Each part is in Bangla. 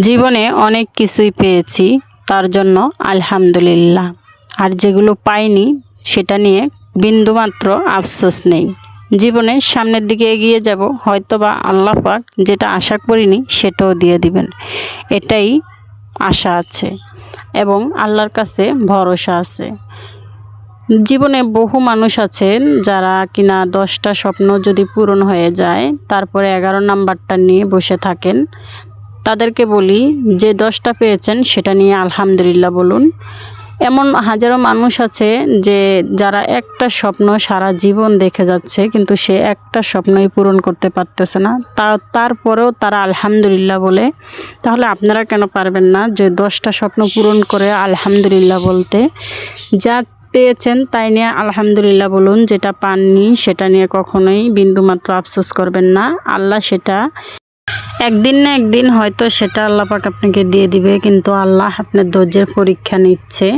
জীবনে অনেক কিছুই পেয়েছি, তার জন্য আলহামদুলিল্লাহ। আর যেগুলো পাইনি, সেটা নিয়ে বিন্দুমাত্র আফসোস নেই। জীবনে সামনের দিকে এগিয়ে যাব হয়তো বা আল্লাহ পাক যেটা আশা করিনি, সেটাও দিয়ে দিবেন। এটাই আশা আছে এবং আল্লাহর কাছে ভরসা আছে। জীবনে বহু মানুষ আছেন যারা কিনা দশটা স্বপ্ন যদি পূরণ হয়ে যায়, তারপরে এগারো নাম্বারটা নিয়ে বসে থাকেন তাদেরকে বলি যে দশটা পেয়েছেন, সেটা নিয়ে আলহামদুলিল্লাহ বলুন। এমন হাজারো মানুষ আছে যে যারা একটা স্বপ্ন সারা জীবন দেখে যাচ্ছে, কিন্তু সে একটা স্বপ্নই পূরণ করতে পারতেছে না। তা, তারপরেও তারা আলহামদুলিল্লাহ বলে। তাহলে আপনারা কেন পারবেন না যে দশটা স্বপ্ন পূরণ করে আলহামদুলিল্লাহ বলতে? যা পেয়েছেন তাই নিয়ে আলহামদুলিল্লাহ বলুন, যেটা পাননি সেটা নিয়ে কখনোই বিন্দুমাত্র আফসোস করবেন না। আল্লাহ সেটা একদিন না একদিন হয়তো সেটা আল্লাহ পাক আপনাকে দিয়ে দিবে, কিন্তু আল্লাহ আপনার ধৈর্যের পরীক্ষা নিচ্ছে।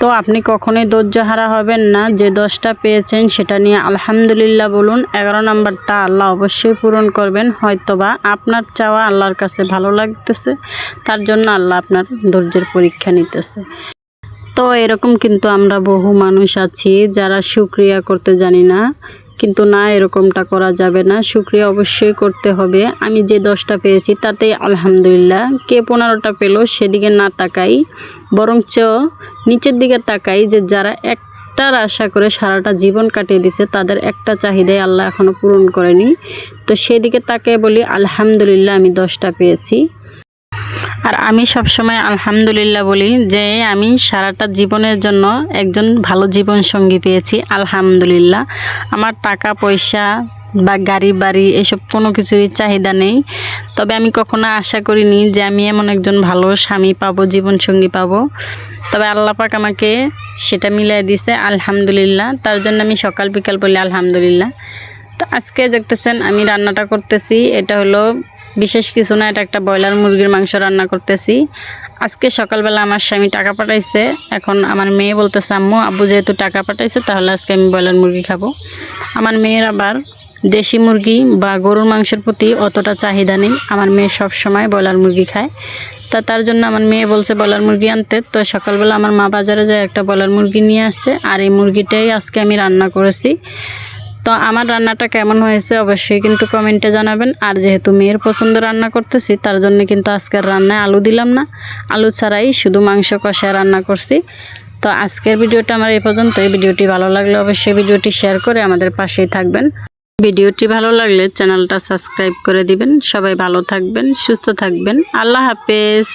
তো আপনি কখনোই ধৈর্য হারা হবেন না, যে দশটা পেয়েছেন সেটা নিয়ে আলহামদুলিল্লাহ বলুন, এগারো নাম্বারটা আল্লাহ অবশ্যই পূরণ করবেন, হয়তোবা আপনার চাওয়া আল্লাহর কাছে ভালো লাগতেছে, তার জন্য আল্লাহ আপনার ধৈর্যের পরীক্ষা নিতেছে। তো এরকম কিন্তু আমরা বহু মানুষ আছি যারা সুক্রিয়া করতে জানি না কিন্তু না, এরকমটা করা যাবে না। সুক্রিয়া অবশ্যই করতে হবে। আমি যে দশটা পেয়েছি তাতে আলহামদুলিল্লাহ। কে পনেরোটা পেল, সেদিকে না তাকাই। বরঞ্চ নিচের দিকে তাকাই যে যারা একটার আশা করে সারাটা জীবন কাটিয়ে দিছে, তাদের একটা চাহিদাই আল্লাহ এখনও পূরণ করেনি। তো সেদিকে তাকে বলি, আলহামদুলিল্লাহ আমি দশটা পেয়েছি। আর আমি সবসময় আলহামদুলিল্লাহ বলি যে আমি সারাটা জীবনের জন্য একজন ভালো জীবন সঙ্গী পেয়েছি, আলহামদুলিল্লাহ। আমার টাকা, পয়সা বা গাড়ি, বাড়ি এসব কোনো কিছুরই চাহিদা নেই। তবে আমি কখনো আশা করিনি যে আমি এমন একজন ভালো স্বামী পাবো, জীবনসঙ্গী পাবো। তবে আল্লাহ পাক আমাকে সেটা মিলাই দিছে, আলহামদুলিল্লাহ। তার জন্য আমি সকাল বিকাল বলি আলহামদুলিল্লাহ। তো আজকে দেখতেছেন আমি রান্নাটা করতেছি, এটা হলো বিশেষ কিছু না, এটা একটা ব্রয়লার মুরগির মাংস রান্না করতেছি। আজকে সকালবেলা আমার স্বামী টাকা পাঠাইছে, এখন আমার মেয়ে বলতেছে, আম্মু, আব্বু যেহেতু টাকা পাঠাইছে, তাহলে আজকে আমি ব্রয়লার মুরগি খাব। আমার মেয়ের আবার দেশি মুরগি বা গরুর মাংসের প্রতি অতটা চাহিদা নেই। আমার মেয়ে সব সময় ব্রয়লার মুরগি খায়। তা তার জন্য আমার মেয়ে বলছে, ব্রয়লার মুরগি আনতে। তো সকালবেলা আমার মা বাজারে যায় একটা ব্রয়লার মুরগি নিয়ে আসছে, আর এই মুরগিটাই আজকে আমি রান্না করেছি। তো আমার রান্নাটা কেমন হয়েছে অবশ্যই কিন্তু কমেন্টে জানাবেন। আর যেহেতু মেয়ের পছন্দ রান্না করতেছি, তার জন্য কিন্তু আজকের রান্নায় আলু দিলাম না। আলু ছাড়াই শুধু মাংস কষায় রান্না করছি। তো আজকের ভিডিওটা আমার এই পর্যন্ত এই ভিডিওটি ভালো লাগলে অবশ্যই ভিডিওটি শেয়ার করে আমাদের পাশেই থাকবেন। ভিডিওটি ভালো লাগলে চ্যানেলটা সাবস্ক্রাইব করে দিবেন। সবাই ভালো থাকবেন, সুস্থ থাকবেন। আল্লাহ হাফেজ।